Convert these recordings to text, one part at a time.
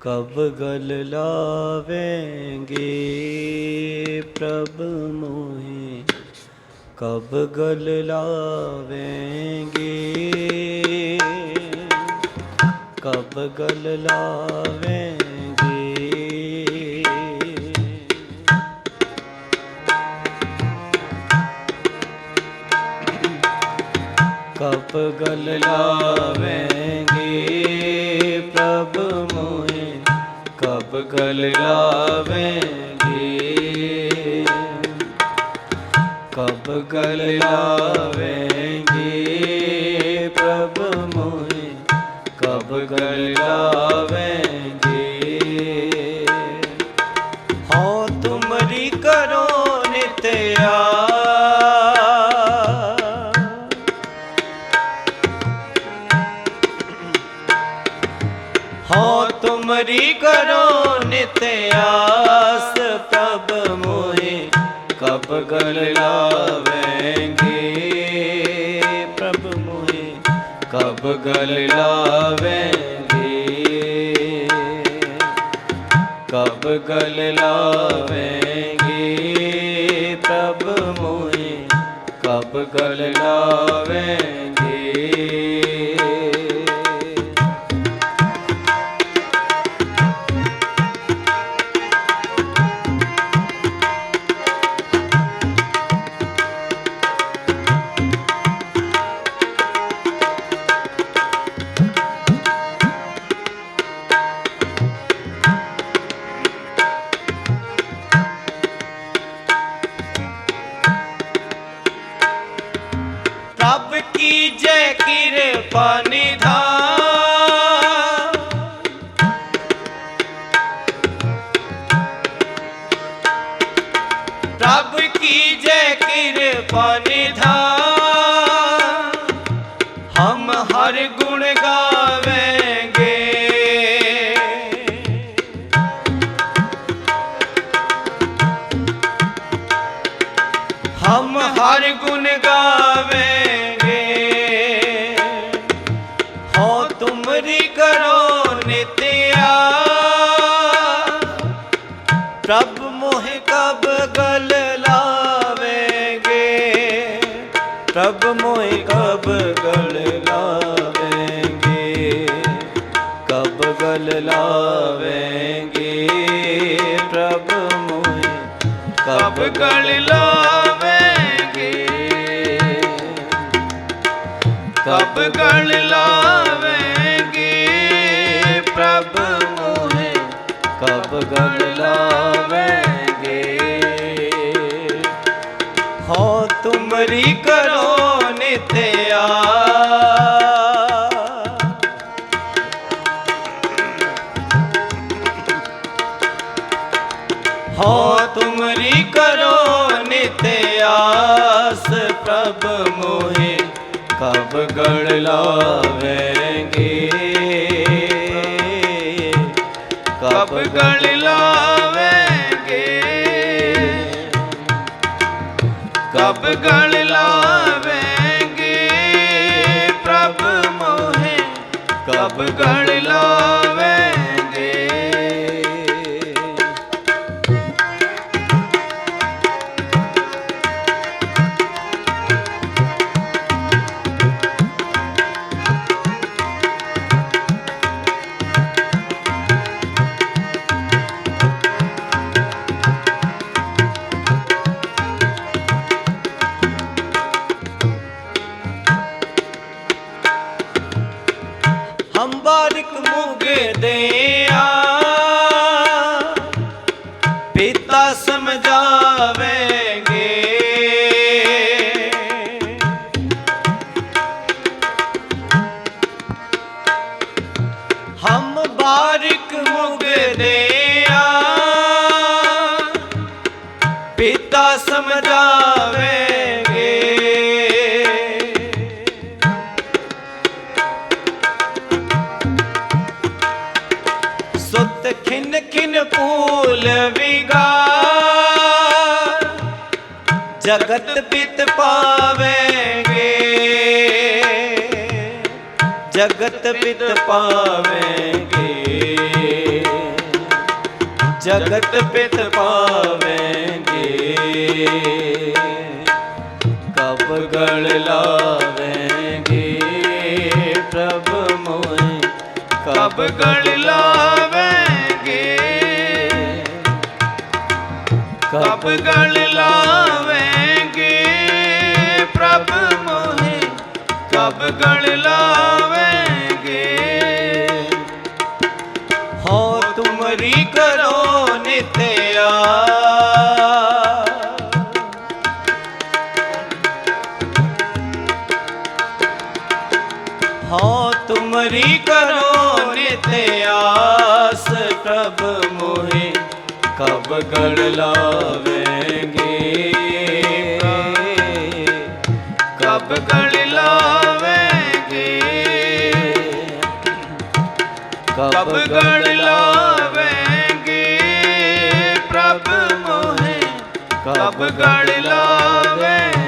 ਕਬ ਗਲ ਲਾਵੇਂਗੇ ਪ੍ਰਭ ਮੋਹਿ। ਕਬ ਗਲ ਲਾਵੇਂਗੇ। ਕਬ ਗਲ ਲਾਵੇਂਗੇ। ਕਪ ਗਲ ਲਾਵੇਂਗੇ। ਪ੍ਰਭ ਮੋਹਿ, ਕਬ ਗਲ ਲਾਵੇਂਗੇ। ਕਬ ਗਲ ਲਾਵੇਂਗੇ। ਪ੍ਰਭ ਮੋਹਿ, ਕਬ ਗਲ ਲਾਵੇਂਗੇ। ਕਰੋ ਨਿਤ ਆਸ ਪ੍ਰਭ ਮੋਹਿ ਕਬ ਗਲ ਲਾਵੇਂਗੇ? ਪ੍ਰਭ ਮੋਹਿ ਕਬ ਗਲ ਲਾਵੇਂਗੇ? ਕਬ ਗਲ ਲਾਵੇਂਗੇ? ਪ੍ਰਭ ਮੋਹਿ ਕਬ ਗਲ ਲਾਵੇਂਗੇ? ਫਾਨੀ ਦਾ। ਰੱਬ ਕੀ ਜੈ ਕਿਰਪਾ ਨਿਧਾ। ਹਮ ਹਰ ਗੁਣ ਗਾਵੇਂਗੇ। ਹਮ ਹਰ ਗੁਣ ਗਾਵੇਂ ਗਲ ਲਾਵੇਂਗੇ। ਪ੍ਰਭ ਮੋਏ ਕਬ ਗਲ ਲਾਵੇਂਗੇ। ਕਬ ਗਲ ਲਾਵੇਂਗੇ। ਪ੍ਰਭ ਮੋਏ ਕਬ ਗਲ ਲਾਵੇਂਗੇ। ਹੋ ਤੁਮਰੀ ਕਰੋ ਨਿਤ ਤੇ ਆਸ ਪ੍ਰਭ ਮੋਹਿ, ਕਬ ਗੜ ਲਾਵੇਂਗੇ। ਕਬ ਗੜ ਲਾਵੇਂਗੇ। ਕਬ ਗੜ ਲਾਵੇਂਗੇ। ਪ੍ਰਭ ਮੋਹਿ, ਕਬ ਗੜ ਸੁਤ ਖਿਨ ਖਿਨ ਪੂਲ ਵਿਗਾ। ਜਗਤ ਪਿਤ ਪਾਵੇਂਗੇ। ਜਗਤ ਪਿਤ ਪਾਵੇਂਗੇ। ਜਗਤ ਪਿਤ ਪਾਵੇਂਗੇ। ਕਬ ਗਲ ਲਾਵੇਂਗੇ ਪ੍ਰਭ ਮੋਹਿ। ਕਬ ਗਲ ਲਾਵੇਂਗੇ। ਕਬ ਗਲ ਲਾਵੇਂਗੇ ਕਬ ਗਲ ਲਾਵੇਂਗੇ। ਹੋ ਤੁਮਰੀ ਕਰੋ ਨਿਤਿਆ ਹੋ ਤੁਮਰੀ ਕਰੋ ਨਿਤਿਆਸ ਪ੍ਰਭ ਮੋਹਿ, ਕਬ ਗੜ ਲਾਵੇਂਗੇ। ਕਬ ਗੜ ਕਬ ਗੜ ਲਾਵੇਂਗੇ? ਪ੍ਰਭ ਮੋਹਿ ਕਬ ਗੜ ਲਾਵੇਂਗੇ?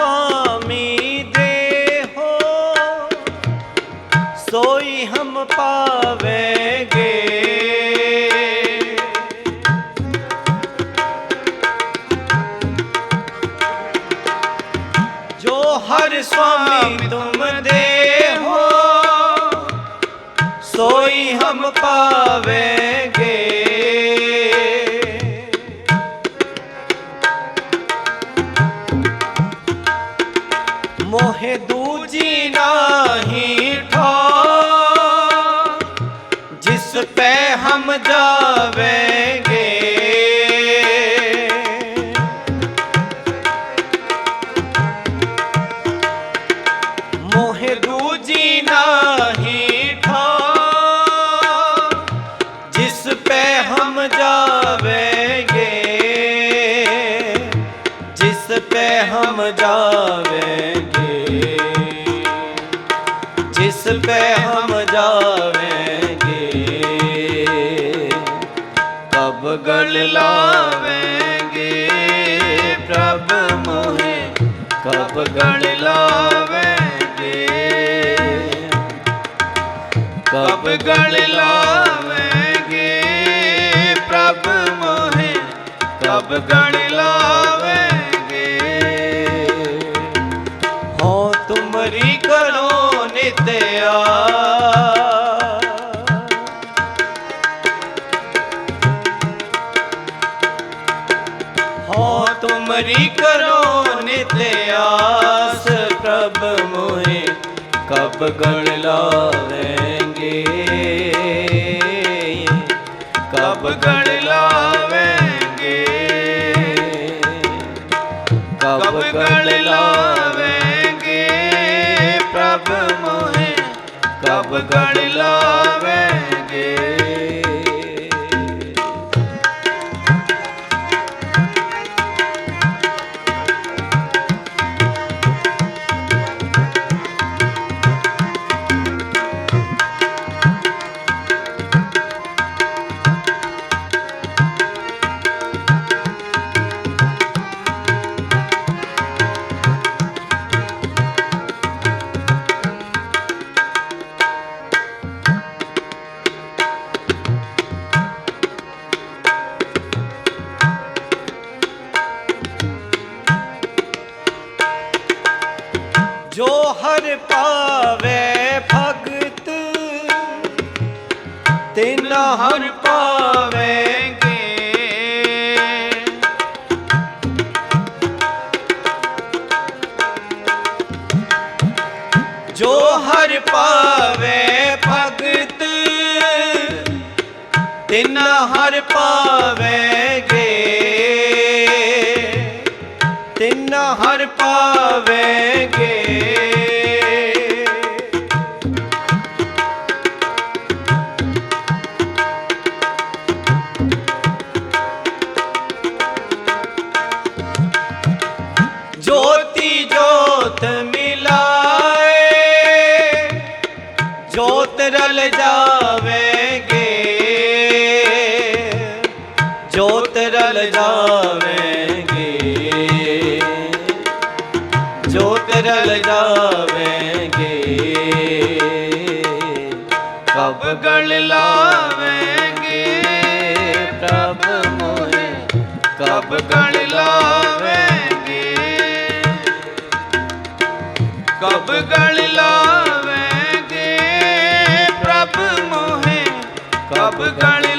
ਸੁਆਮੀ ਦੇ ਹੋ, ਸੋਈ ਹਮ ਪਾਵੇਂਗੇ। ਜੋ ਹਰ ਸੁਆਮੀ ਤੁਮ ਦੇ ਹੋ, ਸੋਈ ਹਮ ਪਾਵੇਂਗੇ। ਕਬ ਗਲ ਲਾਵੇਂਗੇ, ਪ੍ਰਭ ਮੋਹੇ ਕਬ ਗਲ ਲਾਵੇਂਗੇ। ਕਬ ਗਲ ਲਾਵੇਂਗੇ, ਪ੍ਰਭ ਮੋਹਿ ਕਬ ਗਲ ਲਾਵੇਂਗੇ। ਹੋ ਤੁਮਰੀ ਕਰੋ ਨਿਤਿਆ ਕਬ ਲਾਵੇਂਗੇ। ਕਬ ਗਣ ਲਾਵੇਂਗੇ। ਕਬ ਗਣ ਲਾਵੇਂਗੇ। ਪ੍ਰਭ ਮੋਹਿ ਕਬ ਗਣ ਲਾਵੇਂਗੇ। ਪ੍ਰਗਟਾਵੇ ਭਗਤ ਤਿਨ ਹਰ ਪਾਵੇਂਗੇ। ਜੋ ਹਰ ਪਾਵੇ ਭਗਤ ਤਿਨ ਹਰ ਕਬ ਗਲ ਲਾਵੇਂਗੇ। ਕਬ ਗਲ ਲਾਵੇਂਗੇ। ਪ੍ਰਭ ਮੋਹਿ ਕਬ ਗਲ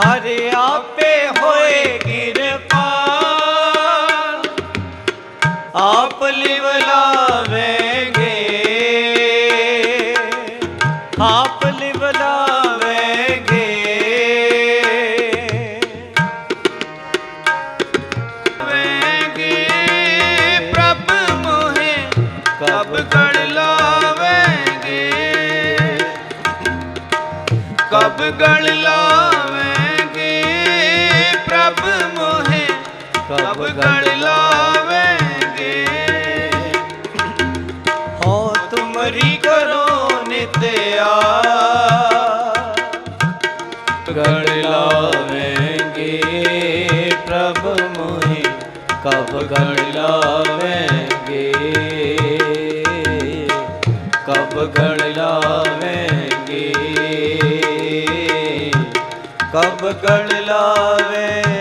ਹਰ ਆਪੇ ਹੋਏ ਕਿਰਪਾਲ ਆਪ ਲਿਵਲਾਵੇਂਗੇ ਆਪ ਲਿਵਲਾਵੇਂਗੇ ਵੇਂਗੇ ਪ੍ਰਭ ਮੋਹਿ, ਕਬ ਗੜ ਲਾਵੇਂਗੇ। ਕਬ ਗਲ ਲਾ ਕਬ ਗਲ ਲਾਵੇਂਗੇ। ਹੋ ਤੁਮਰੀ ਕਰੋ ਨਿਤਿਆ ਗਲ ਲਾਵੇਂਗੇ ਪ੍ਰਭ ਮੋਹਿ ਕਬ ਗਲ ਲਾਵੇਂਗੇ। ਕਬ ਗਲ ਲਾਵੇਂਗੇ ਕਬ ਗਲ ਲਾਵੇਂਗੇ।